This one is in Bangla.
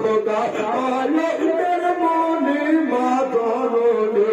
খোদা আলো মনে মা ধরণে